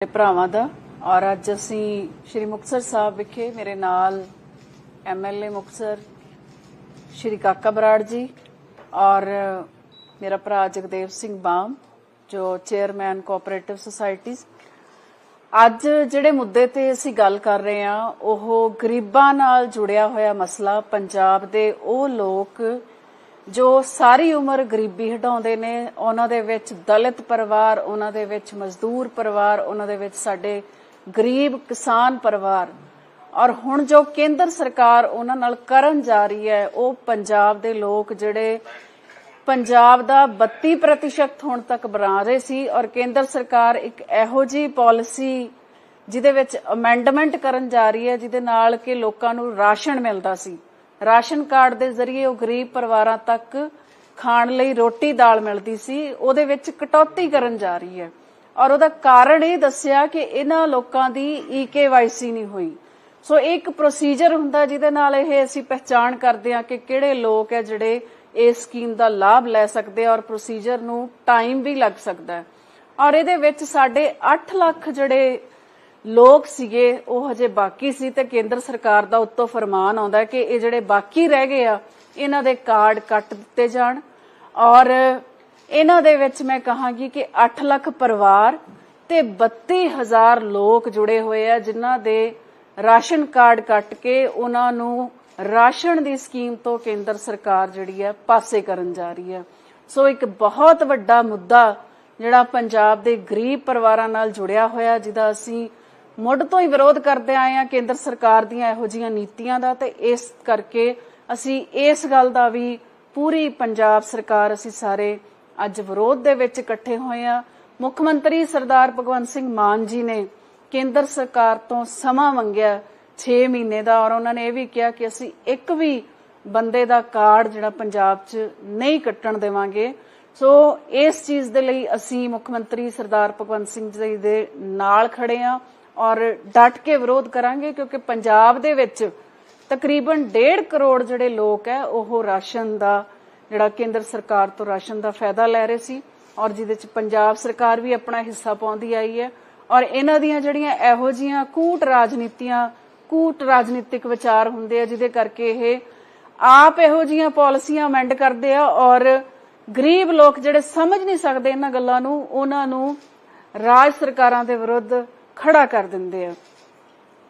ਮੇਰੇ ਭਰਾਵਾਂ ਦਾ। ਔਰ ਅੱਜ ਅਸੀਂ ਸ਼੍ਰੀ ਮੁਕਤਸਰ ਸਾਹਿਬ ਵਿਖੇ ਮੇਰੇ ਨਾਲ ਐਮਐਲਏ ਮੁਕਤਸਰ, ਸ਼੍ਰੀ ਕਾਕਾ ਬਰਾੜ ਜੀ ਔਰ ਮੇਰਾ ਭਰਾ ਜਗਦੇਵ ਸਿੰਘ ਬਾਮ, ਜੋ ਚੇਅਰਮੈਨ ਕੋਆਪਰੇਟਿਵ ਸੁਸਾਇਟੀਜ਼। ਅੱਜ ਜਿਹੜੇ ਮੁੱਦੇ ਤੇ ਅਸੀਂ ਗੱਲ ਕਰ ਰਹੇ ਹਾਂ, ਉਹ ਗਰੀਬਾਂ ਨਾਲ ਜੁੜਿਆ ਹੋਇਆ ਮਸਲਾ, ਪੰਜਾਬ ਦੇ ਉਹ ਲੋਕ ਜੋ ਸਾਰੀ ਉਮਰ ਗਰੀਬੀ ਹਟਾਉਂਦੇ ਨੇ, ਉਹਨਾਂ ਦੇ ਵਿੱਚ ਦਲਿਤ ਪਰਿਵਾਰ, ਉਹਨਾਂ ਦੇ ਵਿੱਚ ਮਜ਼ਦੂਰ ਪਰਿਵਾਰ, ਉਹਨਾਂ ਦੇ ਵਿੱਚ ਸਾਡੇ ਗਰੀਬ ਕਿਸਾਨ ਪਰਿਵਾਰ। ਔਰ ਹੁਣ ਜੋ ਕੇਂਦਰ ਸਰਕਾਰ ਉਹਨਾਂ ਨਾਲ ਕਰਨ ਜਾ ਰਹੀ ਹੈ, ਉਹ ਪੰਜਾਬ ਦੇ ਲੋਕ ਜਿਹੜੇ ਪੰਜਾਬ ਦਾ 32% ਹੁਣ ਤੱਕ ਬਣਾ ਰਹੇ ਸੀ ਔਰ ਕੇਂਦਰ ਸਰਕਾਰ ਇੱਕ ਇਹੋ ਜੀ ਪਾਲਿਸੀ ਜਿਹਦੇ ਵਿੱਚ ਅਮੈਂਡਮੈਂਟ ਕਰਨ ਜਾ ਰਹੀ ਹੈ, ਜਿਹਦੇ ਨਾਲ ਕਿ ਲੋਕਾਂ ਨੂੰ ਰਾਸ਼ਨ ਮਿਲਦਾ ਸੀ। ਰਾਸ਼ਨ ਕਾਰਡ ਦੇ ਜ਼ਰੀਏ ਉਹ ਗਰੀਬ ਪਰਿਵਾਰਾਂ ਤੱਕ ਖਾਣ ਲਈ ਰੋਟੀ ਦਾਲ ਮਿਲਦੀ ਸੀ, ਉਹਦੇ ਵਿੱਚ ਕਟੌਤੀ ਕਰਨ ਜਾ ਰਹੀ ਹੈ। ਔਰ ਉਹਦਾ ਕਾਰਨ ਇਹ ਦੱਸਿਆ ਕਿ ਇਹਨਾਂ ਲੋਕਾਂ ਦੀ ਈਕੇਵਾਈਸੀ ਨਹੀਂ ਹੋਈ। ਸੋ ਇਹ ਇੱਕ ਪ੍ਰੋਸੀਜਰ ਹੁੰਦਾ ਜਿਹਦੇ ਨਾਲ ਇਹ ਅਸੀਂ ਪਹਿਚਾਣ ਕਰਦੇ ਹਾਂ ਕਿ ਕਿਹੜੇ ਲੋਕ ਹੈ ਜਿਹੜੇ ਇਸ ਸਕੀਮ ਦਾ ਲਾਭ ਲੈ ਸਕਦੇ ਔਰ ਪ੍ਰੋਸੀਜਰ ਨੂੰ ਟਾਈਮ ਵੀ ਲੱਗ ਸਕਦਾ ਔਰ ਇਹਦੇ ਵਿੱਚ ਸਾਡੇ 8 ਲੱਖ ਜਿਹੜੇ ਲੋਕ ਸੀਗੇ, ਉਹ ਹਜੇ ਬਾਕੀ ਸੀ ਤੇ ਕੇਂਦਰ ਸਰਕਾਰ ਦਾ ਉੱਤੋਂ ਫਰਮਾਨ ਆਉਂਦਾ ਕਿ ਇਹ ਜਿਹੜੇ ਬਾਕੀ ਰਹਿ ਗਏ ਆ, ਇਹਨਾਂ ਦੇ ਕਾਰਡ ਕੱਟ ਦਿੱਤੇ ਜਾਣ। ਔਰ ਇਹਨਾਂ ਦੇ ਵਿੱਚ ਮੈਂ ਕਹਾਂਗੀ ਕਿ 8 ਲੱਖ ਪਰਿਵਾਰ ਤੇ 32000 ਲੋਕ ਜੁੜੇ ਹੋਏ ਆ, ਜਿਨ੍ਹਾਂ ਦੇ ਰਾਸ਼ਨ ਕਾਰਡ ਕੱਟ ਕੇ ਉਹਨਾਂ ਨੂੰ ਰਾਸ਼ਨ ਦੀ ਸਕੀਮ ਤੋਂ ਕੇਂਦਰ ਸਰਕਾਰ ਜਿਹੜੀ ਹੈ ਪਾਸੇ ਕਰਨ ਜਾ ਰਹੀ ਹੈ ਸੋ ਇੱਕ ਬਹੁਤ ਵੱਡਾ ਮੁੱਦਾ ਜਿਹੜਾ ਪੰਜਾਬ ਦੇ ਗਰੀਬ ਪਰਿਵਾਰਾਂ ਨਾਲ ਜੁੜਿਆ ਹੋਇਆ, ਜਿਹਦਾ ਅਸੀਂ ਮੁੱਢ ਤੋਂ ਹੀ ਵਿਰੋਧ ਕਰਦੇ ਆਏ ਆ ਕੇਂਦਰ ਸਰਕਾਰ ਦੀਆਂ ਇਹੋ ਜੀਆਂ ਨੀਤੀਆਂ ਦਾ ਤੇ ਇਸ ਕਰਕੇ ਅਸੀਂ ਇਸ ਗੱਲ ਦਾ ਵੀ ਪੂਰੀ ਪੰਜਾਬ ਸਰਕਾਰ ਅਸੀਂ ਸਾਰੇ ਅੱਜ ਵਿਰੋਧ ਦੇ ਵਿੱਚ ਇਕੱਠੇ ਹੋਏ ਆ ਮੁੱਖ ਮੰਤਰੀ ਸਰਦਾਰ ਭਗਵੰਤ ਸਿੰਘ ਮਾਨ ਜੀ ਨੇ ਕੇਂਦਰ ਸਰਕਾਰ ਤੋਂ ਸਮਾਂ ਮੰਗਿਆ 6 ਮਹੀਨੇ ਦਾ ਔਰ ਉਹਨਾਂ ਨੇ ਇਹ ਵੀ ਕਿਹਾ ਕਿ ਅਸੀਂ ਇੱਕ ਵੀ ਬੰਦੇ ਦਾ ਕਾਰਡ ਜਿਹੜਾ ਪੰਜਾਬ 'ਚ ਨਹੀਂ ਕੱਟਣ ਦੇਵਾਂਗੇ। ਸੋ ਇਸ ਚੀਜ਼ ਦੇ ਲਈ ਅਸੀਂ ਮੁੱਖ ਮੰਤਰੀ ਸਰਦਾਰ ਭਗਵੰਤ ਸਿੰਘ ਜੀ ਦੇ ਨਾਲ ਖੜੇ ਆ ਔਰ ਡਟ ਕੇ ਵਿਰੋਧ ਕਰਾਂਗੇ, ਕਿਉਂਕਿ ਪੰਜਾਬ ਦੇ ਵਿੱਚ ਤਕਰੀਬਨ 1.5 ਕਰੋੜ ਜਿਹੜੇ ਲੋਕ ਹੈ, ਉਹ ਰਾਸ਼ਨ ਦਾ, ਜਿਹੜਾ ਕੇਂਦਰ ਸਰਕਾਰ ਤੋਂ ਰਾਸ਼ਨ ਦਾ ਫਾਇਦਾ ਲੈ ਰਹੇ ਸੀ ਔਰ ਜਿਹਦੇ ਚ ਪੰਜਾਬ ਸਰਕਾਰ ਵੀ ਆਪਣਾ ਹਿੱਸਾ ਪਾਉਂਦੀ ਆਈ ਹੈ ਔਰ ਇਹਨਾਂ ਦੀਆਂ ਜਿਹੜੀਆਂ ਇਹੋ ਜੀਆਂ ਕੂਟ ਰਾਜਨੀਤੀਆਂ, ਕੂਟ ਰਾਜਨੀਤਿਕ ਵਿਚਾਰ ਹੁੰਦੇ ਆ, ਜਿਹਦੇ ਕਰਕੇ ਇਹ ਆਪ ਇਹੋ ਜੀਆਂ ਪਾਲਿਸੀਆਂ ਅਮੈਂਡ ਕਰਦੇ ਆ ਔਰ ਗਰੀਬ ਲੋਕ ਜਿਹੜੇ ਸਮਝ ਨਹੀਂ ਸਕਦੇ ਇਹਨਾਂ ਗੱਲਾਂ ਨੂੰ, ਉਹਨਾਂ ਨੂੰ ਰਾਜ ਸਰਕਾਰਾਂ ਦੇ ਵਿਰੁੱਧ ਖੜਾ ਕਰ ਦਿੰਦੇ ਆ।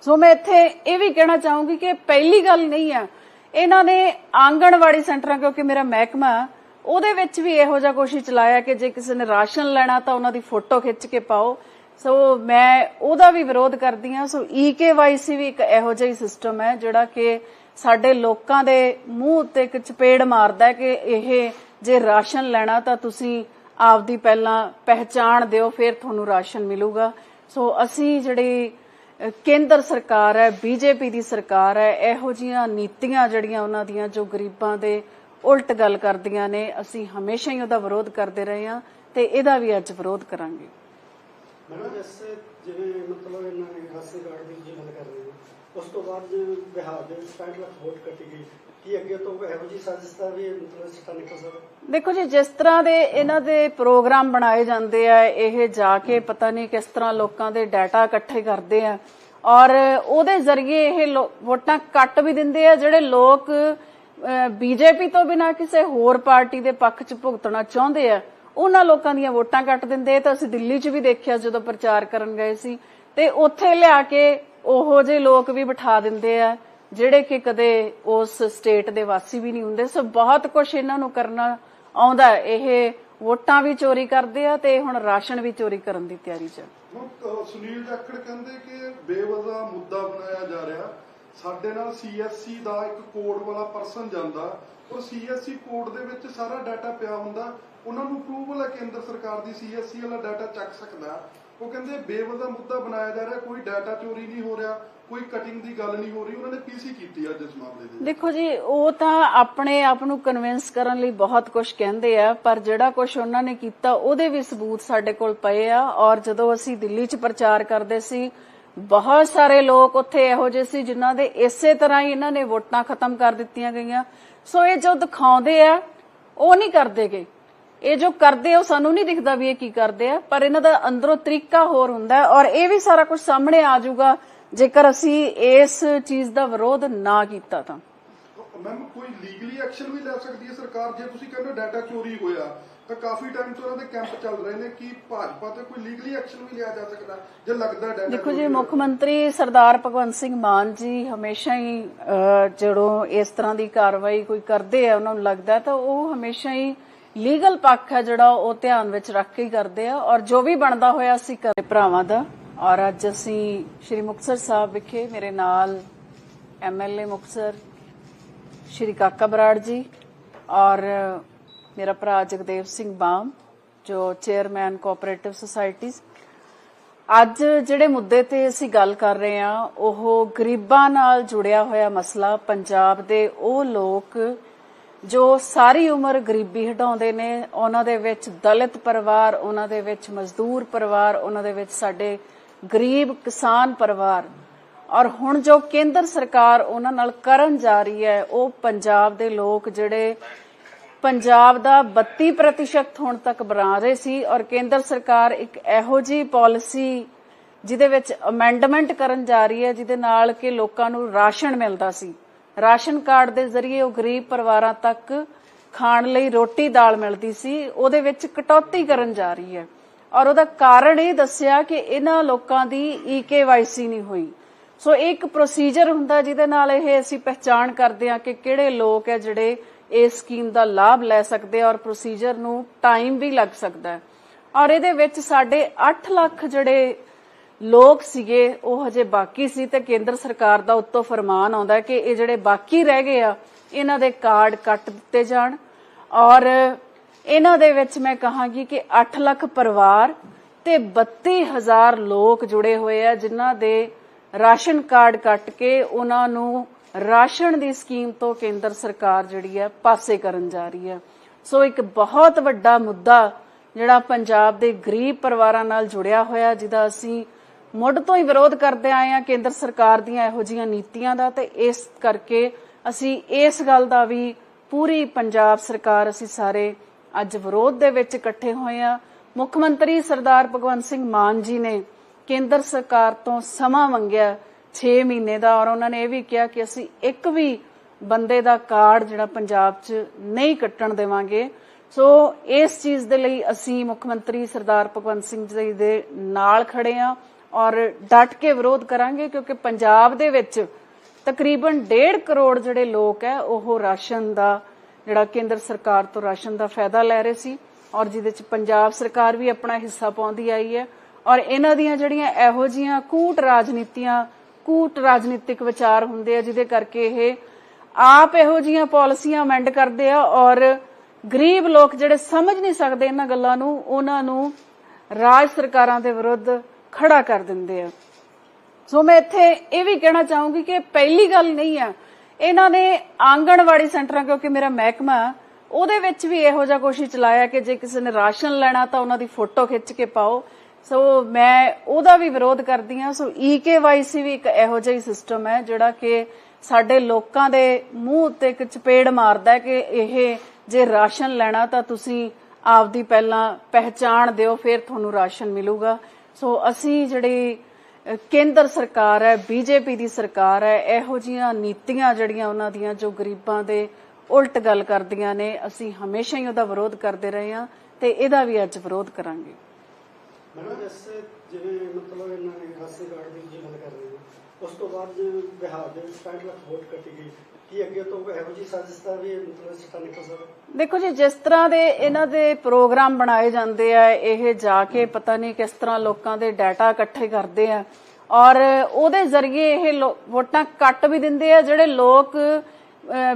ਸੋ ਮੈਂ ਇੱਥੇ ਇਹ ਵੀ ਕਹਿਣਾ ਚਾਹੂੰਗੀ ਕਿ ਪਹਿਲੀ ਗੱਲ ਨਹੀਂ ਆ। ਇਹਨਾਂ ਨੇ ਆਂਗਣਵਾੜੀ ਸੈਂਟਰਾਂ, ਕਿਉਂਕਿ ਮੇਰਾ ਮਹਿਕਮਾ, ਉਹਦੇ ਵਿੱਚ ਵੀ ਇਹੋ ਜਿਹਾ ਕੋਸ਼ਿਸ਼ ਚਲਾਇਆ ਕਿ ਜੇ ਕਿਸੇ ਨੇ ਰਾਸ਼ਨ ਲੈਣਾ ਤਾਂ ਉਹਨਾਂ ਦੀ ਫੋਟੋ ਖਿੱਚ ਕੇ ਪਾਓ। ਸੋ ਮੈਂ ਉਹਦਾ ਵੀ ਵਿਰੋਧ ਕਰਦੀ ਹਾਂ। ਸੋ ਈਕੇਵਾਈਸੀ ਵੀ ਇੱਕ ਇਹੋ ਜਿਹਾ ਹੀ ਸਿਸਟਮ ਹੈ, ਜਿਹੜਾ ਕਿ ਸਾਡੇ ਲੋਕਾਂ ਦੇ ਮੂੰਹ ਉੱਤੇ ਇੱਕ ਚਪੇੜ ਮਾਰਦਾ ਹੈ ਕਿ ਇਹ ਜੇ ਰਾਸ਼ਨ ਲੈਣਾ ਤਾਂ ਤੁਸੀਂ ਆਪਦੀ ਪਹਿਲਾਂ ਪਹਿਚਾਣ ਦਿਓ, ਫਿਰ ਤੁਹਾਨੂੰ ਰਾਸ਼ਨ ਮਿਲੂਗਾ। ਸੋ ਅਸੀਂ ਜਿਹੜੀ ਕੇਂਦਰ ਸਰਕਾਰ ਹੈ, ਬੀਜੇਪੀ ਦੀ ਸਰਕਾਰ ਹੈ, ਇਹੋ ਜੀਆਂ ਨੀਤੀਆਂ ਜਿਹੜੀਆਂ ਉਹਨਾਂ ਦੀਆਂ ਜੋ ਗਰੀਬਾਂ ਦੇ ਉਲਟ ਗੱਲ ਕਰਦੀਆਂ ਨੇ, ਅਸੀਂ ਹਮੇਸ਼ਾ ਹੀ ਉਹਦਾ ਵਿਰੋਧ ਕਰਦੇ ਰਹੇ ਹਾਂ ਤੇ ਇਹਦਾ ਵੀ ਅੱਜ ਵਿਰੋਧ ਕਰਾਂਗੇ। ਮੈਡਮ ਇਸ ਜਿਵੇਂ ਮਤਲਬ ਇਹਨਾਂ ਨੇ ਰਾਸ਼ਨ ਕਾਰਡ ਦੀ ਗੱਲ ਕਰ ਰਹੇ ਉਸ ਤੋਂ ਬਾਅਦ ਬਿਹਾਰ ਦੇ 65 ਲੱਖ ਵੋਟ ਕੱਟੀ ਗਈ ਕੀ ਅੱਗੇ ਤੋਂ ਇਹੋ ਜੀ ਸਾਜ਼ਿਸ਼ ਦਾ ਵੀ ਮਤਲਬ ਸਿੱਟਾ ਨਿਕਲ ਸਕਦਾ? ਦੇਖੋ ਜੀ, ਜਿਸ ਤਰ੍ਹਾਂ ਦੇ ਇਹਨਾਂ ਦੇ ਪ੍ਰੋਗਰਾਮ ਬਣਾਏ ਜਾਂਦੇ ਆ, ਇਹ ਜਾ ਕੇ ਪਤਾ ਨਹੀਂ ਕਿਸ ਤਰ੍ਹਾਂ ਲੋਕਾਂ ਦੇ ਡਾਟਾ ਇਕੱਠੇ ਕਰਦੇ ਆ। ਔਰ ਉਹਦੇ ਜ਼ਰੀਏ ਇਹ ਵੋਟਾਂ ਕੱਟ ਵੀ ਦਿੰਦੇ ਆ, ਜਿਹੜੇ ਲੋਕ ਬੀਜੇਪੀ ਤੋਂ ਬਿਨਾ ਕਿਸੇ ਹੋਰ ਪਾਰਟੀ ਦੇ ਪੱਖ 'ਚ ਭੁਗਤਣਾ ਚਾਹੁੰਦੇ ਆ, ਉਹਨਾਂ ਲੋਕਾਂ ਦੀਆਂ ਵੋਟਾਂ ਕੱਟ ਦਿੰਦੇ ਆ। ਤਾਂ ਅਸੀਂ ਦਿੱਲੀ 'ਚ ਵੀ ਦੇਖਿਆ ਜਦੋਂ ਪ੍ਰਚਾਰ ਕਰਨ ਗਏ ਸੀ। ਤੇ ਉੱਥੇ ਲਿਆ ਕੇ ਉਹੋ ਜਿਹੇ ਲੋਕ ਵੀ ਬਿਠਾ ਦਿੰਦੇ ਆ। ਜਿਹੜੇ ਕਿ ਕਦੇ ਉਸ ਸਟੇਟ ਦੇ ਵਾਸੀ ਵੀ ਨਹੀਂ ਹੁੰਦੇ, ਸੋ ਬਹੁਤ ਕੁਝ ਇਹਨਾਂ ਨੂੰ ਕਰਨਾ ਆਉਂਦਾ ਇਹ ਵੋਟਾਂ ਵੀ ਚੋਰੀ ਕਰਦੇ ਆ ਤੇ ਹੁਣ ਰਾਸ਼ਨ ਵੀ ਚੋਰੀ ਕਰਨ ਦੀ ਤਿਆਰੀ 'ਚ ਸੁਨੀਲ ਜਾਖੜ ਕਹਿੰਦੇ ਕਿ ਬੇਵਜ਼ਾ ਮੁੱਦਾ ਬਣਾਇਆ ਜਾ ਰਿਹਾ। ਸਾਡੇ ਨਾਲ ਸੀਐਸਸੀ ਦਾ ਇੱਕ ਕੋਡ ਵਾਲਾ ਪਰਸਨ ਜਾਂਦਾ। ਔਰ ਸੀਐਸਸੀ ਕੋਡ ਦੇ ਵਿੱਚ ਸਾਰਾ ਡਾਟਾ ਪਿਆ ਹੁੰਦਾ। ਉਹਨਾਂ ਨੂੰ ਅਪਰੂਵਲ ਹੈ ਕੇਂਦਰ ਸਰਕਾਰ ਦੀ। ਸੀਐਸਸੀ ਵਾਲਾ ਡਾਟਾ ਚੱਕ ਸਕਦਾ। ਉਹ ਕਹਿੰਦੇ ਬੇਵਜ਼ਾ ਮੁੱਦਾ ਬਣਾਇਆ ਜਾ ਰਿਹਾ, ਕੋਈ ਡਾਟਾ ਚੋਰੀ ਨਹੀਂ ਹੋ ਰਿਹਾ, ਕੋਈ ਕਟਿੰਗ ਦੀ ਗੱਲ ਨਹੀਂ ਹੋ ਰਹੀ, ਉਹਨਾਂ ਨੇ ਪੀਸੀ ਕੀਤੀ ਅੱਜ ਇਸ ਮਾਮਲੇ ਦੇ ਦੇਖੋ ਜੀ, ਉਹ ਤਾਂ ਆਪਣੇ ਆਪ ਨੂੰ ਕਨਵਿੰਸ ਕਰਨ ਲਈ ਬਹੁਤ ਕੁਝ ਕਹਿੰਦੇ ਆ, ਪਰ ਜਿਹੜਾ ਕੁਝ ਉਹਨਾਂ ਨੇ ਕੀਤਾ, ਉਹਦੇ ਵੀ ਸਬੂਤ ਸਾਡੇ ਕੋਲ ਪਏ ਆ, ਔਰ ਜਦੋਂ ਅਸੀਂ ਦਿੱਲੀ 'ਚ ਪ੍ਰਚਾਰ ਕਰਦੇ ਸੀ, ਬਹੁਤ ਸਾਰੇ ਲੋਕ ਉੱਥੇ ਇਹੋ ਜਿਹੇ ਸੀ ਜਿਨ੍ਹਾਂ ਦੇ ਇਸੇ ਤਰ੍ਹਾਂ ਹੀ ਇਹਨਾਂ ਨੇ ਵੋਟਾਂ ਖਤਮ ਕਰ ਦਿੱਤੀਆਂ ਗਈਆਂ। ਸੋ ਇਹ ਜੋ ਦਿਖਾਉਂਦੇ ਆ, ਉਹ ਨਹੀਂ ਕਰਦੇਗੇ ਇਹ ਜੋ ਕਰਦੇ ਆ ਉਹ ਸਾਨੂੰ ਨਹੀਂ ਦਿਖਦਾ ਵੀ ਇਹ ਕੀ ਕਰਦੇ ਆ ਪਰ ਇਹਨਾਂ ਦਾ ਅੰਦਰੋਂ ਤਰੀਕਾ ਹੋਰ ਹੁੰਦਾ ਔਰ ਇਹ ਵੀ ਸਾਰਾ ਕੁਝ ਸਾਹਮਣੇ ਆ ਜਾਊਗਾ ਜੇਕਰ ਅਸੀਂ ਇਸ ਚੀਜ਼ ਦਾ ਵਿਰੋਧ ਨਾ ਕੀਤਾ ਤਾਂ। ਮੈਮ ਕੋਈ ਲੀਗਲੀ ਐਕਸ਼ਨ ਵੀ ਲੈ ਸਕਦੀ ਹੈ ਸਰਕਾਰ? ਜੇ ਤੁਸੀਂ ਕਹਿੰਦੇ ਡਾਟਾ ਚੋਰੀ ਹੋਇਆ ਤਾਂ ਕਾਫੀ ਟਾਈਮ ਤੋਂ ਉਹਨਾਂ ਦੇ ਕੈਂਪ ਚੱਲ ਰਹੇ ਨੇ ਕਿ ਭਾਜਪਾ ਤੇ ਕੋਈ ਲੀਗਲੀ ਐਕਸ਼ਨ ਵੀ ਲਿਆ ਜਾ ਸਕਦਾ ਜੇ ਲੱਗਦਾ ਡਾਟਾ ਦੇਖੋ ਜੀ ਮੁੱਖ ਮੰਤਰੀ ਸਰਦਾਰ ਭਗਵੰਤ ਸਿੰਘ ਮਾਨ ਜੀ ਹਮੇਸ਼ਾ ਹੀ ਜਦੋਂ ਇਸ ਤਰ੍ਹਾਂ ਦੀ ਕਾਰਵਾਈ ਕੋਈ ਕਰਦੇ ਆ ਉਹਨਾਂ ਨੂੰ ਲੱਗਦਾ ਤਾਂ ਉਹ ਹਮੇਸ਼ਾ ਹੀ ਲੀਗਲ ਪੱਖ ਹੈ ਜਿਹੜਾ ਉਹ ਧਿਆਨ ਵਿੱਚ ਰੱਖ ਕੇ ਕਰਦੇ ਆ ਔਰ ਜੋ ਵੀ ਬਣਦਾ ਹੋਇਆ ਅਸੀਂ ਕਰਦੇ ਭਰਾਵਾਂ ਦਾ ਔਰ ਅੱਜ ਅਸੀਂ ਸ਼੍ਰੀ ਮੁਕਤਸਰ ਸਾਹਿਬ ਵਿਖੇ ਮੇਰੇ ਨਾਲ ਐਮਐਲਏ ਮੁਕਤਸਰ, ਸ਼੍ਰੀ ਕਾਕਾ ਬਰਾੜ ਜੀ ਔਰ ਮੇਰਾ ਭਰਾ ਜਗਦੇਵ ਸਿੰਘ ਬਾਮ, ਜੋ ਚੇਅਰਮੈਨ ਕੋਆਪਰੇਟਿਵ ਸੁਸਾਇਟੀਜ਼। ਅੱਜ ਜਿਹੜੇ ਮੁੱਦੇ ਤੇ ਅਸੀਂ ਗੱਲ ਕਰ ਰਹੇ ਹਾਂ, ਉਹ ਗਰੀਬਾਂ ਨਾਲ ਜੁੜਿਆ ਹੋਇਆ ਮਸਲਾ, ਪੰਜਾਬ ਦੇ ਉਹ ਲੋਕ ਜੋ ਸਾਰੀ ਉਮਰ ਗਰੀਬੀ ਹਟਾਉਂਦੇ ਨੇ, ਉਹਨਾਂ ਦੇ ਵਿੱਚ ਦਲਿਤ ਪਰਿਵਾਰ, ਉਹਨਾਂ ਦੇ ਵਿੱਚ ਮਜ਼ਦੂਰ ਪਰਿਵਾਰ, ਉਹਨਾਂ ਦੇ ਵਿੱਚ ਸਾਡੇ ਗਰੀਬ ਕਿਸਾਨ ਪਰਿਵਾਰ। ਔਰ ਹੁਣ ਜੋ ਕੇਂਦਰ ਸਰਕਾਰ ਉਹਨਾਂ ਨਾਲ ਕਰਨ ਜਾ ਰਹੀ ਹੈ, ਉਹ ਪੰਜਾਬ ਦੇ ਲੋਕ ਜਿਹੜੇ ਪੰਜਾਬ ਦਾ 32% ਹੁਣ ਤੱਕ ਬਣਾ ਰਹੇ ਸੀ ਔਰ ਕੇਂਦਰ ਸਰਕਾਰ ਇੱਕ ਇਹੋ ਜੀ ਪਾਲਿਸੀ ਜਿਹਦੇ ਵਿੱਚ ਅਮੈਂਡਮੈਂਟ ਕਰਨ ਜਾ ਰਹੀ ਹੈ, ਜਿਹਦੇ ਨਾਲ ਕਿ ਲੋਕਾਂ ਨੂੰ ਰਾਸ਼ਨ ਮਿਲਦਾ ਸੀ। ਰਾਸ਼ਨ ਕਾਰਡ ਦੇ ਜ਼ਰੀਏ ਉਹ ਗਰੀਬ ਪਰਿਵਾਰਾਂ ਤੱਕ ਖਾਣ ਲਈ ਰੋਟੀ ਦਾਲ ਮਿਲਦੀ ਸੀ, ਉਹਦੇ ਵਿੱਚ ਕਟੌਤੀ ਕਰਨ ਜਾ ਰਹੀ ਹੈ। ਔਰ ਉਹਦਾ ਕਾਰਨ ਇਹ ਦੱਸਿਆ ਕਿ ਇਹਨਾਂ ਲੋਕਾਂ ਦੀ ਈਕੇਵਾਈਸੀ ਨਹੀਂ ਹੋਈ। ਸੋ ਇਹ ਇੱਕ ਪ੍ਰੋਸੀਜਰ ਹੁੰਦਾ ਜਿਹਦੇ ਨਾਲ ਇਹ ਅਸੀਂ ਪਹਿਚਾਣ ਕਰਦੇ ਹਾਂ ਕਿ ਕਿਹੜੇ ਲੋਕ ਹੈ ਜਿਹੜੇ ਇਸ ਸਕੀਮ ਦਾ ਲਾਭ ਲੈ ਸਕਦੇ ਔਰ ਪ੍ਰੋਸੀਜਰ ਨੂੰ ਟਾਈਮ ਵੀ ਲੱਗ ਸਕਦਾ ਹੈ। ਔਰ ਇਹਦੇ ਵਿੱਚ ਸਾਡੇ 8 ਲੱਖ ਜਿਹੜੇ ਲੋਕ ਸੀਗੇ, ਉਹ ਹਜੇ ਬਾਕੀ ਸੀ ਤੇ ਕੇਂਦਰ ਸਰਕਾਰ ਦਾ ਉੱਤੋਂ ਫਰਮਾਨ ਆਉਂਦਾ ਕਿ ਇਹ ਜਿਹੜੇ ਬਾਕੀ ਰਹਿ ਗਏ ਆ, ਇਹਨਾਂ ਦੇ ਕਾਰਡ ਕੱਟ ਦਿੱਤੇ ਜਾਣ। ਔਰ ਇਹਨਾਂ ਦੇ ਵਿੱਚ ਮੈਂ ਕਹਾਂਗੀ ਕਿ 8 ਲੱਖ ਪਰਿਵਾਰ ਤੇ 32000 ਲੋਕ ਜੁੜੇ ਹੋਏ ਆ, ਜਿਨ੍ਹਾਂ ਦੇ ਰਾਸ਼ਨ ਕਾਰਡ ਕੱਟ ਕੇ ਉਹਨਾਂ ਨੂੰ ਰਾਸ਼ਨ ਦੀ ਸਕੀਮ ਤੋਂ ਕੇਂਦਰ ਸਰਕਾਰ ਜਿਹੜੀ ਹੈ ਪਾਸੇ ਕਰਨ ਜਾ ਰਹੀ ਹੈ ਸੋ ਇੱਕ ਬਹੁਤ ਵੱਡਾ ਮੁੱਦਾ ਜਿਹੜਾ ਪੰਜਾਬ ਦੇ ਗਰੀਬ ਪਰਿਵਾਰਾਂ ਨਾਲ ਜੁੜਿਆ ਹੋਇਆ, ਜਿਹਦਾ ਅਸੀਂ ਮੁੱਢ ਤੋਂ ਹੀ ਵਿਰੋਧ ਕਰਦੇ ਆਏ ਆ ਕੇਂਦਰ ਸਰਕਾਰ ਦੀਆਂ ਇਹੋ ਜੀਆਂ ਨੀਤੀਆਂ ਦਾ ਤੇ ਇਸ ਕਰਕੇ ਅਸੀਂ ਇਸ ਗੱਲ ਦਾ ਵੀ ਪੂਰੀ ਪੰਜਾਬ ਸਰਕਾਰ ਅਸੀਂ ਸਾਰੇ ਅੱਜ ਵਿਰੋਧ ਦੇ ਵਿੱਚ ਇਕੱਠੇ ਹੋਏ ਆ ਮੁੱਖ ਮੰਤਰੀ ਸਰਦਾਰ ਭਗਵੰਤ ਸਿੰਘ ਮਾਨ ਜੀ ਨੇ ਕੇਂਦਰ ਸਰਕਾਰ ਤੋਂ ਸਮਾਂ ਮੰਗਿਆ 6 ਮਹੀਨੇ ਦਾ ਔਰ ਉਹਨਾਂ ਨੇ ਇਹ ਵੀ ਕਿਹਾ ਕਿ ਅਸੀਂ ਇੱਕ ਵੀ ਬੰਦੇ ਦਾ ਕਾਰਡ ਜਿਹੜਾ ਪੰਜਾਬ 'ਚ ਨਹੀਂ ਕੱਟਣ ਦੇਵਾਂਗੇ। ਸੋ ਇਸ ਚੀਜ਼ ਦੇ ਲਈ ਅਸੀਂ ਮੁੱਖ ਮੰਤਰੀ ਸਰਦਾਰ ਭਗਵੰਤ ਸਿੰਘ ਜੀ ਦੇ ਨਾਲ ਖੜੇ ਆ ਔਰ ਡਟ ਕੇ ਵਿਰੋਧ ਕਰਾਂਗੇ, ਕਿਉਂਕਿ ਪੰਜਾਬ ਦੇ ਵਿੱਚ ਤਕਰੀਬਨ 1.5 ਕਰੋੜ ਜਿਹੜੇ ਲੋਕ ਹੈ, ਉਹ ਰਾਸ਼ਨ ਦਾ ਜਿਹੜਾ ਕੇਂਦਰ ਸਰਕਾਰ ਤੋਂ ਰਾਸ਼ਨ ਦਾ ਫਾਇਦਾ ਲੈ ਰਹੇ ਸੀ ਔਰ ਜਿਹਦੇ ਚ ਪੰਜਾਬ ਸਰਕਾਰ ਵੀ ਆਪਣਾ ਹਿੱਸਾ ਪਾਉਂਦੀ ਆਈ ਹੈ ਔਰ ਇਹਨਾਂ ਦੀਆਂ ਜਿਹੜੀਆਂ ਇਹੋ ਜੀਆਂ ਕੂਟ ਰਾਜਨੀਤੀਆਂ, ਕੂਟ ਰਾਜਨੀਤਿਕ ਵਿਚਾਰ ਹੁੰਦੇ ਆ, ਜਿਹਦੇ ਕਰਕੇ ਇਹ ਆਪ ਇਹੋ ਜੀਆਂ ਪਾਲਿਸੀਆਂ ਅਮੈਂਡ ਕਰਦੇ ਆ ਔਰ ਗਰੀਬ ਲੋਕ ਜਿਹੜੇ ਸਮਝ ਨਹੀਂ ਸਕਦੇ ਇਹਨਾਂ ਗੱਲਾਂ ਨੂੰ, ਉਹਨਾਂ ਨੂੰ ਰਾਜ ਸਰਕਾਰਾਂ ਦੇ ਵਿਰੁੱਧ ਖੜਾ ਕਰ ਦਿੰਦੇ ਆ। ਸੋ ਮੈਂ ਇੱਥੇ ਇਹ ਵੀ ਕਹਿਣਾ ਚਾਹੂੰਗੀ ਕਿ ਪਹਿਲੀ ਗੱਲ ਨਹੀਂ ਆ। ਇਹਨਾਂ ਨੇ ਆਂਗਣਵਾੜੀ ਸੈਂਟਰਾਂ, ਕਿਉਂਕਿ ਮੇਰਾ ਮਹਿਕਮਾ, ਉਹਦੇ ਵਿੱਚ ਵੀ ਇਹੋ ਜਿਹਾ ਕੋਸ਼ਿਸ਼ ਚਲਾਇਆ ਕਿ ਜੇ ਕਿਸੇ ਨੇ ਰਾਸ਼ਨ ਲੈਣਾ ਤਾਂ ਉਹਨਾਂ ਦੀ ਫੋਟੋ ਖਿੱਚ ਕੇ ਪਾਓ। ਸੋ ਮੈਂ ਉਹਦਾ ਵੀ ਵਿਰੋਧ ਕਰਦੀ ਹਾਂ। ਸੋ ਈਕੇਵਾਈਸੀ ਵੀ ਇੱਕ ਇਹੋ ਜਿਹਾ ਹੀ ਸਿਸਟਮ ਹੈ, ਜਿਹੜਾ ਕਿ ਸਾਡੇ ਲੋਕਾਂ ਦੇ ਮੂੰਹ ਉੱਤੇ ਇੱਕ ਚਪੇੜ ਮਾਰਦਾ ਹੈ ਕਿ ਇਹ ਜੇ ਰਾਸ਼ਨ ਲੈਣਾ ਤਾਂ ਤੁਸੀਂ ਆਪਦੀ ਪਹਿਲਾਂ ਪਹਿਚਾਣ ਦਿਓ, ਫਿਰ ਤੁਹਾਨੂੰ ਰਾਸ਼ਨ ਮਿਲੂਗਾ। ਸੋ ਅਸੀਂ ਜਿਹੜੀ ਅਹ, ਕੇਂਦਰ ਸਰਕਾਰ ਹੈ ਬੀਜੇਪੀ ਦੀ ਸਰਕਾਰ ਹੈ ਇਹੋ ਜੀਆਂ ਨੀਤੀਆਂ ਜਿਹੜੀਆਂ ਉਹਨਾਂ ਦੀਆਂ ਜੋ ਗਰੀਬਾਂ ਦੇ ਉਲਟ ਗੱਲ ਕਰਦੀਆਂ ਨੇ ਅਸੀਂ ਹਮੇਸ਼ਾ ਹੀ ਉਹਦਾ ਵਿਰੋਧ ਕਰਦੇ ਰਹੇ ਹਾਂ ਤੇ ਇਹਦਾ ਵੀ ਅੱਜ ਵਿਰੋਧ ਕਰਾਂਗੇ। ਮੈਡਮ ਜੈਸੇ ਜਿਵੇਂ ਮਤਲਬ ਇਹਨਾਂ ਨੇ ਰਾਸ਼ਨ ਕਾਰਡ ਦੀ ਜੀ ਗੱਲ ਕਰ ਰਹੇ ਉਸ ਤੋਂ ਬਾਅਦ ਬਿਹਾਰ ਦੇ 60 ਲੱਖ ਵੋਟ ਕੱਟੀ ਗਈ ਕੀ ਅੱਗੇ ਤੋਂ ਇਹੋ ਜੀ ਸਾਜ਼ਿਸ਼ ਦਾ ਵੀ ਮਤਲਬ ਸਿੱਟਾ ਨਿਕਲ ਸਕਦਾ ਦੇਖੋ ਜੀ ਜਿਸ ਤਰ੍ਹਾਂ ਦੇ ਇਹਨਾਂ ਦੇ ਪ੍ਰੋਗਰਾਮ ਬਣਾਏ ਜਾਂਦੇ ਆ ਇਹ ਜਾ ਕੇ ਪਤਾ ਨਹੀਂ ਕਿਸ ਤਰ੍ਹਾਂ ਲੋਕਾਂ ਦੇ ਡਾਟਾ ਇਕੱਠੇ ਕਰਦੇ ਆ ਔਰ ਉਹਦੇ ਜ਼ਰੀਏ ਇਹ ਵੋਟਾਂ ਕੱਟ ਵੀ ਦਿੰਦੇ ਆ ਜਿਹੜੇ ਲੋਕ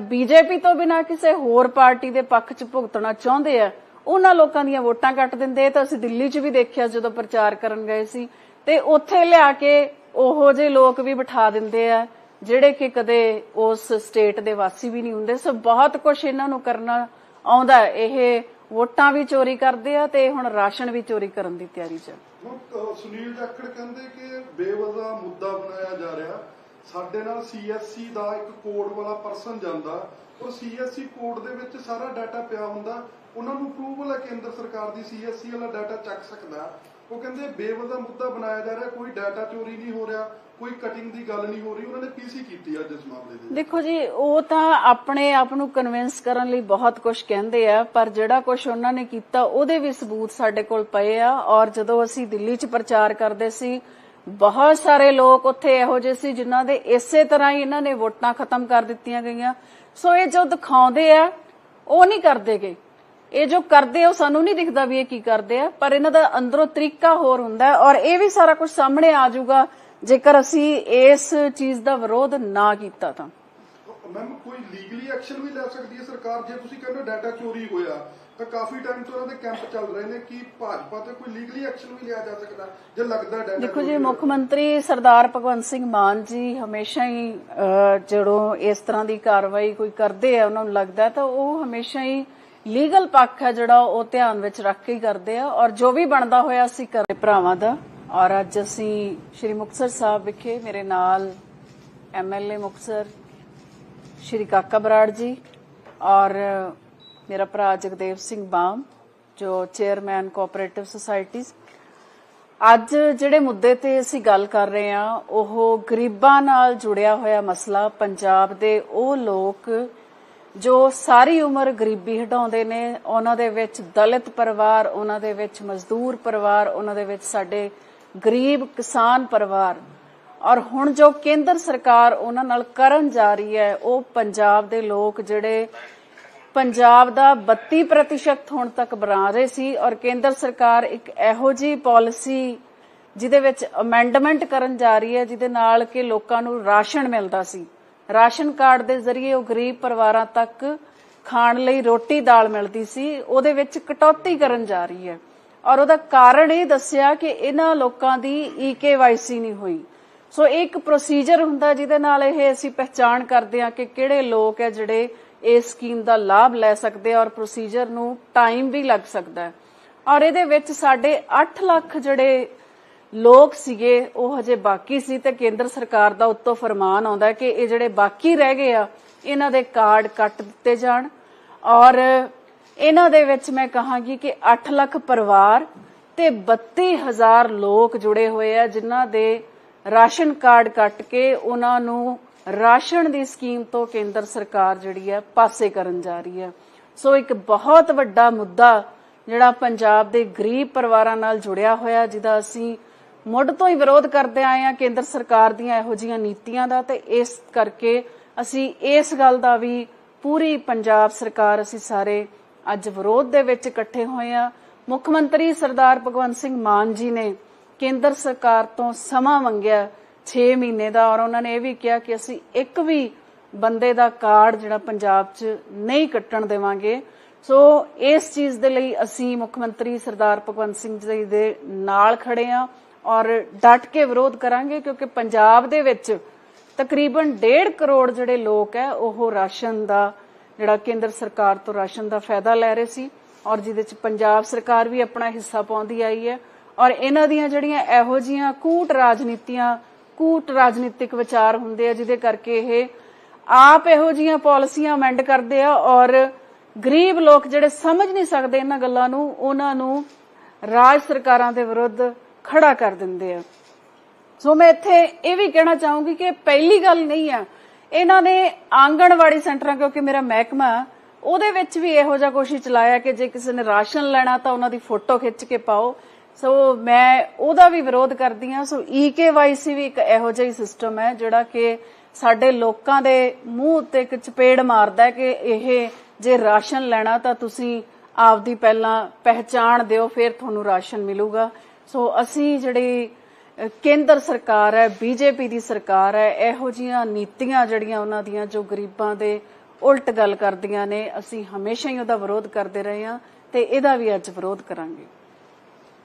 ਬੀਜੇਪੀ ਤੋਂ ਬਿਨਾ ਕਿਸੇ ਹੋਰ ਪਾਰਟੀ ਦੇ ਪੱਖ 'ਚ ਭੁਗਤਣਾ ਚਾਹੁੰਦੇ ਆ ਉਹਨਾਂ ਲੋਕਾਂ ਦੀਆਂ ਵੋਟਾਂ ਕੱਟ ਦਿੰਦੇ ਆ ਤਾਂ ਅਸੀਂ ਦਿੱਲੀ 'ਚ ਵੀ ਦੇਖਿਆ ਜਦੋਂ ਪ੍ਰਚਾਰ ਕਰਨ ਗਏ ਸੀ ਤੇ ਉੱਥੇ ਲਿਆ ਕੇ ਉਹੋ ਜਿਹੇ ਲੋਕ ਵੀ ਬਿਠਾ ਦਿੰਦੇ ਆ ਜਿਹੜੇ ਕਿ ਕਦੇ ਉਸ ਸਟੇਟ ਦੇ ਵਾਸੀ ਵੀ ਨਹੀਂ ਹੁੰਦੇ, ਸੋ ਬਹੁਤ ਕੁਝ ਇਹਨਾਂ ਨੂੰ ਕਰਨਾ ਆਉਂਦਾ ਇਹ ਵੋਟਾਂ ਵੀ ਚੋਰੀ ਕਰਦੇ ਆ ਤੇ ਹੁਣ ਰਾਸ਼ਨ ਵੀ ਚੋਰੀ ਕਰਨ ਦੀ ਤਿਆਰੀ 'ਚ ਸੁਨੀਲ ਜਾਖੜ ਕਹਿੰਦੇ ਕਿ ਬੇਵਜ਼ਾ ਮੁੱਦਾ ਬਣਾਇਆ ਜਾ ਰਿਹਾ। ਸਾਡੇ ਨਾਲ ਸੀਐਸਸੀ ਦਾ ਇੱਕ ਕੋਡ ਵਾਲਾ ਪਰਸਨ ਜਾਂਦਾ। ਔਰ ਸੀਐਸਸੀ ਕੋਡ ਦੇ ਵਿੱਚ ਸਾਰਾ ਡਾਟਾ ਪਿਆ ਹੁੰਦਾ। ਉਹਨਾਂ ਨੂੰ ਅਪਰੂਵਲ ਹੈ ਕੇਂਦਰ ਸਰਕਾਰ ਦੀ ਸੀਐਸਸੀ ਵਾਲਾ ਡਾਟਾ ਚੱਕ ਸਕਦਾ। ਉਹ ਕਹਿੰਦੇ ਬੇਵਜ਼ਾ ਮੁੱਦਾ ਬਣਾਇਆ ਜਾ ਰਿਹਾ, ਕੋਈ ਡਾਟਾ ਚੋਰੀ ਨਹੀਂ ਹੋ ਰਿਹਾ। ਕੋਈ ਕਟਿੰਗ ਦੀ ਗੱਲ ਨਹੀਂ ਹੋ ਰਹੀ, ਉਹਨਾਂ ਨੇ ਪੀਸੀ ਕੀਤੀ ਅੱਜ ਇਸ ਮਾਮਲੇ ਦੇ ਦੇਖੋ ਜੀ, ਉਹ ਤਾਂ ਆਪਣੇ ਆਪ ਨੂੰ ਕਨਵਿੰਸ ਕਰਨ ਲਈ ਬਹੁਤ ਕੁਝ ਕਹਿੰਦੇ ਆ, ਪਰ ਜਿਹੜਾ ਕੁਝ ਉਹਨਾਂ ਨੇ ਕੀਤਾ, ਉਹਦੇ ਵੀ ਸਬੂਤ ਸਾਡੇ ਕੋਲ ਪਏ ਆ, ਔਰ ਜਦੋਂ ਅਸੀਂ ਦਿੱਲੀ 'ਚ ਪ੍ਰਚਾਰ ਕਰਦੇ ਸੀ, ਬਹੁਤ ਸਾਰੇ ਲੋਕ ਉੱਥੇ ਇਹੋ ਜਿਹੇ ਸੀ ਜਿਨ੍ਹਾਂ ਦੇ ਇਸੇ ਤਰ੍ਹਾਂ ਹੀ ਇਹਨਾਂ ਨੇ ਵੋਟਾਂ ਖਤਮ ਕਰ ਦਿੱਤੀਆਂ ਗਈਆਂ। ਸੋ ਇਹ ਜੋ ਦਿਖਾਉਂਦੇ ਆ, ਉਹ ਨਹੀਂ ਕਰਦੇਗੇ ਇਹ ਜੋ ਕਰਦੇ ਉਹ ਸਾਨੂੰ ਨਹੀਂ ਦਿਖਦਾ ਵੀ ਇਹ ਕੀ ਕਰਦੇ ਆ, ਪਰ ਇਹਨਾਂ ਦਾ ਅੰਦਰੋਂ ਤਰੀਕਾ ਹੋਰ ਹੁੰਦਾ, ਔਰ ਇਹ ਵੀ ਸਾਰਾ ਕੁਝ ਸਾਹਮਣੇ ਆ ਜਾਊਗਾ ਜੇਕਰ ਅਸੀਂ ਇਸ ਚੀਜ਼ ਦਾ ਵਿਰੋਧ ਨਾ ਕੀਤਾ ਤਾਂ। ਮੈਮ ਕੋਈ ਲੀਗਲੀ ਐਕਸ਼ਨ ਵੀ ਲੈ ਸਕਦੀ ਹੈ ਸਰਕਾਰ? ਜੇ ਤੁਸੀਂ ਕਹਿੰਦੇ ਡਾਟਾ ਚੋਰੀ ਹੋਇਆ ਤਾਂ ਕਾਫੀ ਟਾਈਮ ਤੋਂ ਉਹਨਾਂ ਦੇ ਕੈਂਪ ਚੱਲ ਰਹੇ ਨੇ ਕਿ ਭਾਜਪਾ ਤੇ ਕੋਈ ਲੀਗਲੀ ਐਕਸ਼ਨ ਵੀ ਲਿਆ ਜਾ ਸਕਦਾ ਜੇ ਲੱਗਦਾ ਡਾਟਾ ਦੇਖੋ ਜੀ ਮੁੱਖ ਮੰਤਰੀ ਸਰਦਾਰ ਭਗਵੰਤ ਸਿੰਘ ਮਾਨ ਜੀ ਹਮੇਸ਼ਾ ਹੀ ਜਦੋਂ ਇਸ ਤਰ੍ਹਾਂ ਦੀ ਕਾਰਵਾਈ ਕੋਈ ਕਰਦੇ ਆ ਉਹਨਾਂ ਨੂੰ ਲੱਗਦਾ ਤਾਂ ਉਹ ਹਮੇਸ਼ਾ ਹੀ ਲੀਗਲ ਪੱਖ ਹੈ ਜਿਹੜਾ ਉਹ ਧਿਆਨ ਵਿੱਚ ਰੱਖ ਕੇ ਹੀ ਕਰਦੇ ਆ ਔਰ ਜੋ ਵੀ ਬਣਦਾ ਹੋਇਆ ਅਸੀਂ ਕਰਦੇ ਭਰਾਵਾਂ ਦਾ। ਔਰ ਅੱਜ ਅਸੀਂ ਸ਼੍ਰੀ ਮੁਕਤਸਰ ਸਾਹਿਬ ਵਿਖੇ ਮੇਰੇ ਨਾਲ ਐਮਐਲਏ ਮੁਕਤਸਰ, ਸ਼੍ਰੀ ਕਾਕਾ ਬਰਾੜ ਜੀ ਔਰ ਮੇਰਾ ਭਰਾ ਜਗਦੇਵ ਸਿੰਘ ਬਾਮ, ਜੋ ਚੇਅਰਮੈਨ ਕੋਆਪਰੇਟਿਵ ਸੁਸਾਇਟੀਜ਼। ਅੱਜ ਜਿਹੜੇ ਮੁੱਦੇ ਤੇ ਅਸੀਂ ਗੱਲ ਕਰ ਰਹੇ ਹਾਂ, ਉਹ ਗਰੀਬਾਂ ਨਾਲ ਜੁੜਿਆ ਹੋਇਆ ਮਸਲਾ, ਪੰਜਾਬ ਦੇ ਉਹ ਲੋਕ ਜੋ ਸਾਰੀ ਉਮਰ ਗਰੀਬੀ ਹਟਾਉਂਦੇ ਨੇ, ਉਹਨਾਂ ਦੇ ਵਿੱਚ ਦਲਿਤ ਪਰਿਵਾਰ, ਉਹਨਾਂ ਦੇ ਵਿੱਚ ਮਜ਼ਦੂਰ ਪਰਿਵਾਰ, ਉਹਨਾਂ ਦੇ ਵਿੱਚ ਸਾਡੇ ਗਰੀਬ ਕਿਸਾਨ ਪਰਿਵਾਰ। ਔਰ ਹੁਣ ਜੋ ਕੇਂਦਰ ਸਰਕਾਰ ਉਹਨਾਂ ਨਾਲ ਕਰਨ ਜਾ ਰਹੀ ਹੈ, ਉਹ ਪੰਜਾਬ ਦੇ ਲੋਕ ਜਿਹੜੇ ਪੰਜਾਬ ਦਾ 32% ਹੁਣ ਤੱਕ ਬਣਾ ਰਹੇ ਸੀ ਔਰ ਕੇਂਦਰ ਸਰਕਾਰ ਇੱਕ ਇਹੋ ਜੀ ਪਾਲਿਸੀ ਜਿਹਦੇ ਵਿੱਚ ਅਮੈਂਡਮੈਂਟ ਕਰਨ ਜਾ ਰਹੀ ਹੈ, ਜਿਹਦੇ ਨਾਲ ਕਿ ਲੋਕਾਂ ਨੂੰ ਰਾਸ਼ਨ ਮਿਲਦਾ ਸੀ। ਰਾਸ਼ਨ ਕਾਰਡ ਦੇ ਜ਼ਰੀਏ ਉਹ ਗਰੀਬ ਪਰਿਵਾਰਾਂ ਤੱਕ ਖਾਣ ਲਈ ਰੋਟੀ ਦਾਲ ਮਿਲਦੀ ਸੀ, ਉਹਦੇ ਵਿੱਚ ਕਟੌਤੀ ਕਰਨ ਜਾ ਰਹੀ ਹੈ। ਔਰ ਉਹਦਾ ਕਾਰਨ ਇਹ ਦੱਸਿਆ ਕਿ ਇਹਨਾਂ ਲੋਕਾਂ ਦੀ ਈਕੇਵਾਈਸੀ ਨਹੀਂ ਹੋਈ। ਸੋ ਇਹ ਇੱਕ ਪ੍ਰੋਸੀਜਰ ਹੁੰਦਾ ਜਿਹਦੇ ਨਾਲ ਇਹ ਅਸੀਂ ਪਹਿਚਾਣ ਕਰਦੇ ਹਾਂ ਕਿ ਕਿਹੜੇ ਲੋਕ ਹੈ ਜਿਹੜੇ ਇਸ ਸਕੀਮ ਦਾ ਲਾਭ ਲੈ ਸਕਦੇ ਔਰ ਪ੍ਰੋਸੀਜਰ ਨੂੰ ਟਾਈਮ ਵੀ ਲੱਗ ਸਕਦਾ ਹੈ। ਔਰ ਇਹਦੇ ਵਿੱਚ ਸਾਡੇ 8 ਲੱਖ ਜਿਹੜੇ ਲੋਕ ਸੀਗੇ, ਉਹ ਹਜੇ ਬਾਕੀ ਸੀ ਤੇ ਕੇਂਦਰ ਸਰਕਾਰ ਦਾ ਉੱਤੋਂ ਫਰਮਾਨ ਆਉਂਦਾ ਕਿ ਇਹ ਜਿਹੜੇ ਬਾਕੀ ਰਹਿ ਗਏ ਆ, ਇਹਨਾਂ ਦੇ ਕਾਰਡ ਕੱਟ ਦਿੱਤੇ ਜਾਣ। ਔਰ ਇਹਨਾਂ ਦੇ ਵਿੱਚ ਮੈਂ ਕਹਾਂਗੀ ਕਿ 8 ਲੱਖ ਪਰਿਵਾਰ ਤੇ 32000 ਲੋਕ ਜੁੜੇ ਹੋਏ ਆ, ਜਿਨ੍ਹਾਂ ਦੇ ਰਾਸ਼ਨ ਕਾਰਡ ਕੱਟ ਕੇ ਉਹਨਾਂ ਨੂੰ ਰਾਸ਼ਨ ਦੀ ਸਕੀਮ ਤੋਂ ਕੇਂਦਰ ਸਰਕਾਰ ਜਿਹੜੀ ਹੈ ਪਾਸੇ ਕਰਨ ਜਾ ਰਹੀ ਹੈ ਸੋ ਇੱਕ ਬਹੁਤ ਵੱਡਾ ਮੁੱਦਾ ਜਿਹੜਾ ਪੰਜਾਬ ਦੇ ਗਰੀਬ ਪਰਿਵਾਰਾਂ ਨਾਲ ਜੁੜਿਆ ਹੋਇਆ, ਜਿਹਦਾ ਅਸੀਂ ਮੁੱਢ ਤੋਂ ਹੀ ਵਿਰੋਧ ਕਰਦੇ ਆਏ ਆ, ਕੇਂਦਰ ਸਰਕਾਰ ਦੀਆਂ ਇਹੋ ਜੀਆਂ ਨੀਤੀਆਂ ਦਾ, ਤੇ ਇਸ ਕਰਕੇ ਅਸੀਂ ਇਸ ਗੱਲ ਦਾ ਵੀ ਪੂਰੀ ਪੰਜਾਬ ਸਰਕਾਰ, ਅਸੀਂ ਸਾਰੇ ਅੱਜ ਵਿਰੋਧ ਦੇ ਵਿੱਚ ਇਕੱਠੇ ਹੋਏ ਆ। ਮੁੱਖ ਮੰਤਰੀ ਸਰਦਾਰ ਭਗਵੰਤ ਸਿੰਘ ਮਾਨ ਜੀ ਨੇ ਕੇਂਦਰ ਸਰਕਾਰ ਤੋਂ ਸਮਾਂ ਮੰਗਿਆ 6 ਮਹੀਨੇ ਦਾ ਔਰ ਉਹਨਾਂ ਨੇ ਇਹ ਵੀ ਕਿਹਾ ਕਿ ਅਸੀਂ ਇੱਕ ਵੀ ਬੰਦੇ ਦਾ ਕਾਰਡ ਜਿਹੜਾ ਪੰਜਾਬ 'ਚ ਨਹੀਂ ਕੱਟਣ ਦੇਵਾਂਗੇ। ਸੋ ਇਸ ਚੀਜ਼ ਦੇ ਲਈ ਅਸੀਂ ਮੁੱਖ ਮੰਤਰੀ ਸਰਦਾਰ ਭਗਵੰਤ ਸਿੰਘ ਜੀ ਦੇ ਨਾਲ ਖੜੇ ਆ ਔਰ ਡਟ ਕੇ ਵਿਰੋਧ ਕਰਾਂਗੇ ਕਿਉਂਕਿ ਪੰਜਾਬ ਦੇ ਵਿੱਚ ਤਕਰੀਬਨ 1.5 ਕਰੋੜ ਜਿਹੜੇ ਲੋਕ ਹੈ ਉਹ ਰਾਸ਼ਨ ਦਾ ਜਿਹੜਾ ਕੇਂਦਰ ਸਰਕਾਰ ਤੋਂ ਰਾਸ਼ਨ ਦਾ ਫਾਇਦਾ ਲੈ ਰਹੇ ਸੀ ਔਰ ਜਿਹਦੇ ਚ ਪੰਜਾਬ ਸਰਕਾਰ ਵੀ ਆਪਣਾ ਹਿੱਸਾ ਪਾਉਂਦੀ ਆਈ ਹੈ ਔਰ ਇਹਨਾਂ ਦੀਆਂ ਜਿਹੜੀਆਂ ਇਹੋ ਜੀਆਂ ਕੂਟ ਰਾਜਨੀਤੀਆਂ, ਕੂਟ ਰਾਜਨੀਤਿਕ ਵਿਚਾਰ ਹੁੰਦੇ ਆ, ਜਿਹਦੇ ਕਰਕੇ ਇਹ ਆਪ ਇਹੋ ਜੀਆਂ ਪਾਲਿਸੀਆਂ ਅਮੈਂਡ ਕਰਦੇ ਆ ਔਰ ਗਰੀਬ ਲੋਕ ਜਿਹੜੇ ਸਮਝ ਨਹੀਂ ਸਕਦੇ ਇਹਨਾਂ ਗੱਲਾਂ ਨੂੰ, ਉਹਨਾਂ ਨੂੰ ਰਾਜ ਸਰਕਾਰਾਂ ਦੇ ਵਿਰੁੱਧ ਖੜਾ ਕਰ ਦਿੰਦੇ ਆ। ਸੋ ਮੈਂ ਇੱਥੇ ਇਹ ਵੀ ਕਹਿਣਾ ਚਾਹੂੰਗੀ ਕਿ ਪਹਿਲੀ ਗੱਲ ਨਹੀਂ ਆ ਇਹਨਾਂ ਨੇ ਆਂਗਣਵਾੜੀ ਸੈਂਟਰਾਂ, ਕਿਉਂਕਿ ਮੇਰਾ ਮਹਿਕਮਾ, ਉਹਦੇ ਵਿੱਚ ਵੀ ਇਹੋ ਜਿਹਾ ਕੋਸ਼ਿਸ਼ ਚਲਾਇਆ ਕਿ ਜੇ ਕਿਸੇ ਨੇ ਰਾਸ਼ਨ ਲੈਣਾ ਤਾਂ ਉਹਨਾਂ ਦੀ ਫੋਟੋ ਖਿੱਚ ਕੇ ਪਾਓ। ਸੋ ਮੈਂ ਉਹਦਾ ਵੀ ਵਿਰੋਧ ਕਰਦੀ ਹਾਂ। ਸੋ ਈਕੇਵਾਈਸੀ ਵੀ ਇੱਕ ਇਹੋ ਜਿਹਾ ਹੀ ਸਿਸਟਮ ਹੈ, ਜਿਹੜਾ ਕਿ ਸਾਡੇ ਲੋਕਾਂ ਦੇ ਮੂੰਹ ਉੱਤੇ ਇੱਕ ਚਪੇੜ ਮਾਰਦਾ ਹੈ ਕਿ ਇਹ ਜੇ ਰਾਸ਼ਨ ਲੈਣਾ ਤਾਂ ਤੁਸੀਂ ਆਪਦੀ ਪਹਿਲਾਂ ਪਹਿਚਾਣ ਦਿਓ, ਫਿਰ ਤੁਹਾਨੂੰ ਰਾਸ਼ਨ ਮਿਲੂਗਾ। ਸੋ ਅਸੀਂ ਜਿਹੜੀ ਕੇਂਦਰ ਸਰਕਾਰ ਹੈ ਬੀਜੇਪੀ ਦੀ ਸਰਕਾਰ ਹੈ, ਇਹੋ ਜੀਆਂ ਨੀਤੀਆਂ ਜਿਹੜੀਆਂ ਉਹਨਾਂ ਦੀਆਂ ਜੋ ਗਰੀਬਾਂ ਦੇ ਉਲਟ ਗੱਲ ਕਰਦੀਆਂ ਨੇ, ਅਸੀਂ ਹਮੇਸ਼ਾ ਹੀ ਉਹਦਾ ਵਿਰੋਧ ਕਰਦੇ ਰਹੇ ਹਾਂ ਤੇ ਇਹਦਾ ਵੀ ਅੱਜ ਵਿਰੋਧ ਕਰਾਂਗੇ।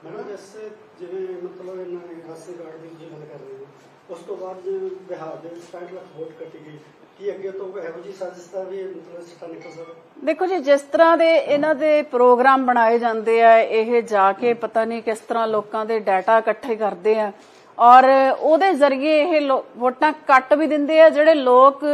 ਮੈਡਮ, ਜਿਸ ਜਿਵੇਂ ਮਤਲਬ ਇਹਨਾਂ ਨੇ ਰਾਸ਼ਨ ਕਾਰਡ ਦੀ ਗੱਲ ਕਰ ਰਹੇ ਉਸ ਤੋਂ ਬਾਅਦ ਬਿਹਾਰ ਦੇ 60 ਲੱਖ ਵੋਟ ਕੱਟੀ ਗਈ ਕੀ ਅੱਗੇ ਤੋਂ ਇਹੋ ਜੀ ਸਾਜ਼ਿਸ਼ ਦਾ ਵੀ ਮਤਲਬ ਸਿੱਟਾ ਨਿਕਲ ਸਕਦਾ? ਦੇਖੋ ਜੀ, ਜਿਸ ਤਰ੍ਹਾਂ ਦੇ ਇਹਨਾਂ ਦੇ ਪ੍ਰੋਗਰਾਮ ਬਣਾਏ ਜਾਂਦੇ ਆ, ਇਹ ਜਾ ਕੇ ਪਤਾ ਨਹੀਂ ਕਿਸ ਤਰ੍ਹਾਂ ਲੋਕਾਂ ਦੇ ਡਾਟਾ ਇਕੱਠੇ ਕਰਦੇ ਆ। ਔਰ ਉਹਦੇ ਜ਼ਰੀਏ ਇਹ ਵੋਟਾਂ ਕੱਟ ਵੀ ਦਿੰਦੇ ਆ, ਜਿਹੜੇ ਲੋਕ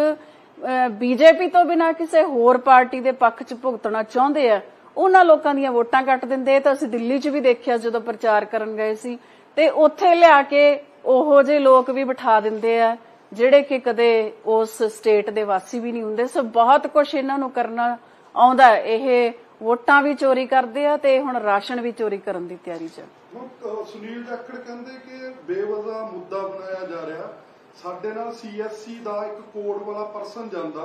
ਬੀਜੇਪੀ ਤੋਂ ਬਿਨਾ ਕਿਸੇ ਹੋਰ ਪਾਰਟੀ ਦੇ ਪੱਖ 'ਚ ਭੁਗਤਣਾ ਚਾਹੁੰਦੇ ਆ, ਉਹਨਾਂ ਲੋਕਾਂ ਦੀਆਂ ਵੋਟਾਂ ਕੱਟ ਦਿੰਦੇ ਆ। ਤਾਂ ਅਸੀਂ ਦਿੱਲੀ 'ਚ ਵੀ ਦੇਖਿਆ ਜਦੋਂ ਪ੍ਰਚਾਰ ਕਰਨ ਗਏ ਸੀ। ਤੇ ਉੱਥੇ ਲਿਆ ਕੇ ਉਹੋ ਜਿਹੇ ਲੋਕ ਵੀ ਬਿਠਾ ਦਿੰਦੇ ਆ। ਜਿਹੜੇ ਕਿ ਕਦੇ ਉਸ ਸਟੇਟ ਦੇ ਵਾਸੀ ਵੀ ਨਹੀਂ ਹੁੰਦੇ, ਸੋ ਬਹੁਤ ਕੁਝ ਇਹਨਾਂ ਨੂੰ ਕਰਨਾ ਆਉਂਦਾ ਇਹ ਵੋਟਾਂ ਵੀ ਚੋਰੀ ਕਰਦੇ ਆ ਤੇ ਹੁਣ ਰਾਸ਼ਨ ਵੀ ਚੋਰੀ ਕਰਨ ਦੀ ਤਿਆਰੀ 'ਚ ਸੁਨੀਲ ਜਾਖੜ ਕਹਿੰਦੇ ਕਿ ਬੇਵਜ਼ਾ ਮੁੱਦਾ ਬਣਾਇਆ ਜਾ ਰਿਹਾ। ਸਾਡੇ ਨਾਲ ਸੀਐਸਸੀ ਦਾ ਇੱਕ ਕੋਡ ਵਾਲਾ ਪਰਸਨ ਜਾਂਦਾ।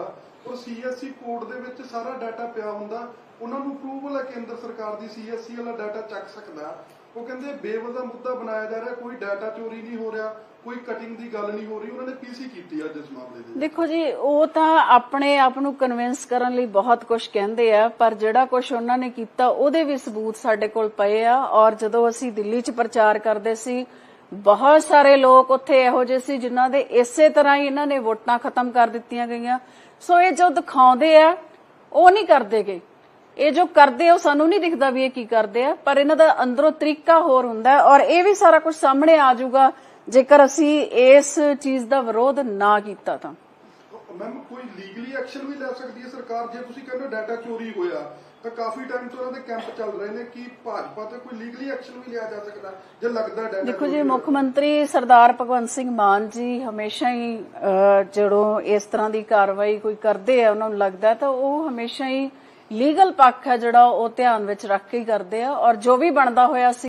ਔਰ ਸੀਐਸਸੀ ਕੋਡ ਦੇ ਵਿੱਚ ਸਾਰਾ ਡਾਟਾ ਪਿਆ ਹੁੰਦਾ। ਉਹਨਾਂ ਨੂੰ ਅਪਰੂਵਲ ਹੈ ਕੇਂਦਰ ਸਰਕਾਰ ਦੀ ਸੀਐਸਸੀ ਵਾਲਾ ਡਾਟਾ ਚੱਕ ਸਕਦਾ ਉਹ ਕਹਿੰਦੇ ਬੇਵਜ਼ਾ ਮੁੱਦਾ ਬਣਾਇਆ ਜਾ ਰਿਹਾ, ਕੋਈ ਡਾਟਾ ਚੋਰੀ ਨਹੀਂ ਹੋ ਰਿਹਾ, ਕੋਈ ਕਟਿੰਗ ਦੀ ਗੱਲ ਨਹੀਂ ਹੋ ਰਹੀ। ਉਹਨਾਂ ਨੇ ਪੀਸੀ ਕੀਤੀ ਅੱਜ ਇਸ ਮਾਮਲੇ ਦੇ ਦੇਖੋ ਜੀ, ਉਹ ਤਾਂ ਆਪਣੇ ਆਪ ਨੂੰ ਕਨਵਿੰਸ ਕਰਨ ਲਈ ਬਹੁਤ ਕੁਝ ਕਹਿੰਦੇ ਆ, ਪਰ ਜਿਹੜਾ ਕੁਝ ਉਹਨਾਂ ਨੇ ਕੀਤਾ, ਉਹਦੇ ਵੀ ਸਬੂਤ ਸਾਡੇ ਕੋਲ ਪਏ ਆ। ਔਰ ਜਦੋਂ ਅਸੀਂ ਦਿੱਲੀ 'ਚ ਪ੍ਰਚਾਰ ਕਰਦੇ ਸੀ, ਬਹੁਤ ਸਾਰੇ ਲੋਕ ਉੱਥੇ ਇਹੋ ਜਿਹੇ ਸੀ ਜਿਨ੍ਹਾਂ ਦੇ ਇਸੇ ਤਰ੍ਹਾਂ ਹੀ ਇਹਨਾਂ ਨੇ ਵੋਟਾਂ ਖਤਮ ਕਰ ਦਿੱਤੀਆਂ ਗਈਆਂ। ਸੋ ਇਹ ਜੋ ਦਿਖਾਉਂਦੇ ਆ, ਉਹ ਨਹੀਂ ਕਰਦੇਗੇ ਇਹ ਜੋ ਕਰਦੇ ਆ ਉਹ ਸਾਨੂੰ ਨਹੀਂ ਦਿਖਦਾ ਵੀ ਇਹ ਕੀ ਕਰਦੇ ਆ ਪਰ ਇਹਨਾਂ ਦਾ ਅੰਦਰੋਂ ਤਰੀਕਾ ਹੋਰ ਹੁੰਦਾ ਔਰ ਇਹ ਵੀ ਸਾਰਾ ਕੁਝ ਸਾਹਮਣੇ ਆ ਜਾਊਗਾ ਜੇਕਰ ਅਸੀਂ ਇਸ ਚੀਜ਼ ਦਾ ਵਿਰੋਧ ਨਾ ਕੀਤਾ ਤਾਂ। ਮੈਮ ਕੋਈ ਲੀਗਲੀ ਐਕਸ਼ਨ ਵੀ ਲੈ ਸਕਦੀ ਹੈ ਸਰਕਾਰ? ਜੇ ਤੁਸੀਂ ਕਹਿੰਦੇ ਡਾਟਾ ਚੋਰੀ ਹੋਇਆ ਤਾਂ ਕਾਫੀ ਟਾਈਮ ਤੋਂ ਉਹਨਾਂ ਦੇ ਕੈਂਪ ਚੱਲ ਰਹੇ ਨੇ ਕਿ ਭਾਜਪਾ ਤੇ ਕੋਈ ਲੀਗਲੀ ਐਕਸ਼ਨ ਵੀ ਲਿਆ ਜਾ ਸਕਦਾ ਜੇ ਲੱਗਦਾ ਡਾਟਾ ਦੇਖੋ ਜੀ ਮੁੱਖ ਮੰਤਰੀ ਸਰਦਾਰ ਭਗਵੰਤ ਸਿੰਘ ਮਾਨ ਜੀ ਹਮੇਸ਼ਾ ਹੀ ਜਦੋਂ ਇਸ ਤਰ੍ਹਾਂ ਦੀ ਕਾਰਵਾਈ ਕੋਈ ਕਰਦੇ ਆ ਉਹਨਾਂ ਨੂੰ ਲੱਗਦਾ ਤਾਂ ਉਹ ਹਮੇਸ਼ਾ ਹੀ ਲੀਗਲ ਪੱਖ ਹੈ ਜਿਹੜਾ ਉਹ ਧਿਆਨ ਵਿੱਚ ਰੱਖ ਕੇ ਕਰਦੇ ਆ ਔਰ ਜੋ ਵੀ ਬਣਦਾ ਹੋਇਆ ਸੀ